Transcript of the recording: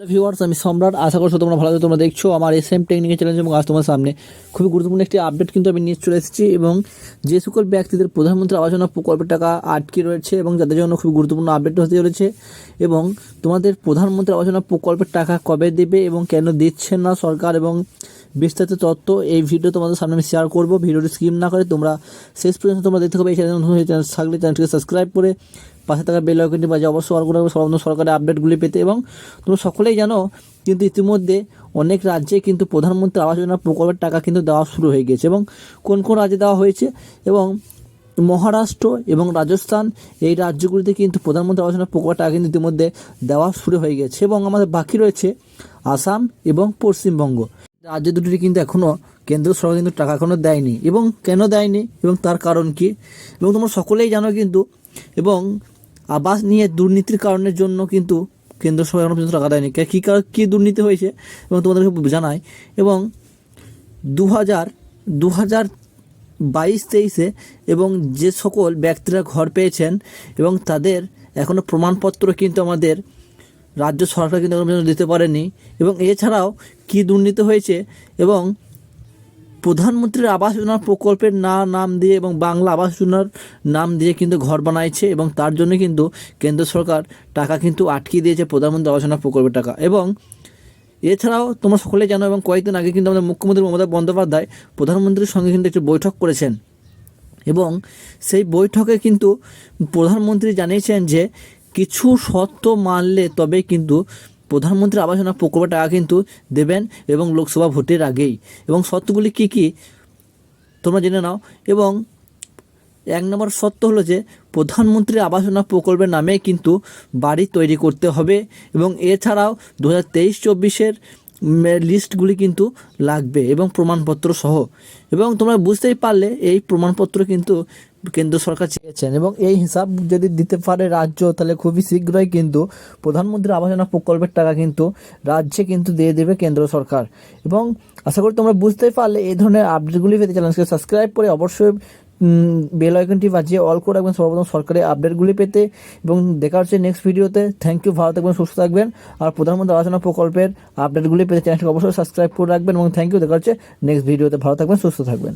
Viewers আমি সম্রাট। আশা করছ তোমরা ভালো তোমরা দেখছ আমার এস এম টেকনিক্যাল চ্যালেঞ্জ এবং আজ তোমার সামনে খুবই গুরুত্বপূর্ণ একটি আপডেট কিন্তু আমি নিয়ে চলে এসেছি এবং যে সকল ব্যক্তিদের প্রধানমন্ত্রী আবাস যোজনা প্রকল্পের টাকা আটকে রয়েছে এবং যাদের জন্য খুবই গুরুত্বপূর্ণ আপডেট হতে চলেছে এবং তোমাদের প্রধানমন্ত্রী আবাস যোজনা প্রকল্পের টাকা কবে দেবে এবং কেন দিচ্ছেন না সরকার এবং বিস্তারিত তথ্য এই ভিডিও তোমাদের সামনে আমি শেয়ার করব। ভিডিওটি স্কিপ না করে তোমরা শেষ পর্যন্ত তোমরা দেখতে হবে এই চ্যানেল নতুন চ্যানেল থাকলে চ্যানেলটিকে সাবস্ক্রাইব করে পাশে থাকা বেল আইকনটি বাজে অবশ্যই অন করে সর্বপ্রথম সরকারের আপডেটগুলি পেতে এবং তোমরা সকলেই জানো, কিন্তু ইতিমধ্যে অনেক রাজ্যে কিন্তু প্রধানমন্ত্রী আবাস যোজনা প্রকল্পের টাকা কিন্তু দেওয়া শুরু হয়ে গেছে এবং কোন কোন রাজ্যে দেওয়া হয়েছে এবং মহারাষ্ট্র এবং রাজস্থান এই রাজ্যগুলিতে কিন্তু প্রধানমন্ত্রী আবাস যোজনা প্রকল্পের টাকা কিন্তু ইতিমধ্যে দেওয়া শুরু হয়ে গেছে এবং আমাদের বাকি রয়েছে আসাম এবং পশ্চিমবঙ্গ। রাজ্য দুটি কিন্তু এখনও কেন্দ্র সরকার কিন্তু টাকা এখনও দেয়নি। এবং কেন দেয়নি? এবং তার কারণ কি? এবং তোমরা সকলেই জানো কিন্তু, এবং আবাস নিয়ে দুর্নীতির কারণের জন্য কিন্তু কেন্দ্র সরকার এখনও পর্যন্ত টাকা দেয়নি। কে- কী কার- কী দুর্নীতি হয়েছে? এবং তোমাদেরকে জানাই। এবং দু হাজার দু হাজার বাইশ তেইশে এবং যে সকল ব্যক্তিরা ঘর পেয়েছেন এবং তাদের এখনও প্রমাণপত্র কিন্তু আমাদের রাজ্য সরকার কিন্তু পর্যন্ত দিতে পারেনি। এবং এছাড়াও কী দুর্নীতি হয়েছে এবং প্রধানমন্ত্রীর আবাস যোজনা প্রকল্পের না নাম দিয়ে এবং বাংলা আবাস যোজনার নাম দিয়ে কিন্তু ঘর বানাইছে এবং তার জন্য কিন্তু কেন্দ্র সরকার টাকা কিন্তু আটকে দিয়েছে প্রধানমন্ত্রী আবাস যোজনা প্রকল্পের টাকা। এবং এছাড়াও তোমরা সকলে জানো এবং কয়েকদিন আগে কিন্তু আমাদের মুখ্যমন্ত্রী মমতা বন্দ্যোপাধ্যায় প্রধানমন্ত্রীর সঙ্গে কিন্তু একটি বৈঠক করেছেন। এবং সেই বৈঠকে কিন্তু প্রধানমন্ত্রী জানিয়েছেন যে কিছু শর্ত মানলে তবে কিন্তু প্রধানমন্ত্রী আবাস যোজনা প্রকল্পের টাকা কিন্তু দেবেন এবং লোকসভা ভোটের আগেই। এবং শর্তগুলি কী কী? তোমরা জেনে নাও। এবং এক নম্বর সত্য হলো যে প্রধানমন্ত্রী আবাস যোজনা প্রকল্পের নামে কিন্তু বাড়ি তৈরি করতে হবে এবং এছাড়াও দু হাজার তেইশ চব্বিশের লিস্টগুলি কিন্তু লাগবে এবং প্রমাণপত্র সহ। এবং তোমরা বুঝতেই পারলে, এই প্রমাণপত্র কিন্তু কেন্দ্র সরকার চেয়েছেন এবং এই হিসাব যদি দিতে পারে রাজ্য, তাহলে খুবই শীঘ্রই কিন্তু প্রধানমন্ত্রী আবাস যোজনা প্রকল্পের টাকা কিন্তু রাজ্যে কিন্তু দিয়ে দেবে কেন্দ্র সরকার। এবং আশা করি তোমরা বুঝতেই পারলে এই ধরনের আপডেটগুলি পেতে চ্যানেলকে সাবস্ক্রাইব করে অবশ্যই বেল আইকনটি বাজিয়ে অল করে রাখবেন সর্বপ্রথম সরকারি আপডেটগুলি পেতে। এবং দেখা হচ্ছে নেক্সট ভিডিওতে থ্যাংক ইউ ভালো থাকবেন, সুস্থ থাকবেন। আর প্রধানমন্ত্রী আলোচনা প্রকল্পের আপডেটগুলি পেতে চ্যানেলটিকে অবশ্যই সাবস্ক্রাইব করে রাখবেন। এবং থ্যাংক ইউ দেখা হচ্ছে নেক্সট ভিডিওতে ভালো থাকবেন, সুস্থ থাকবেন।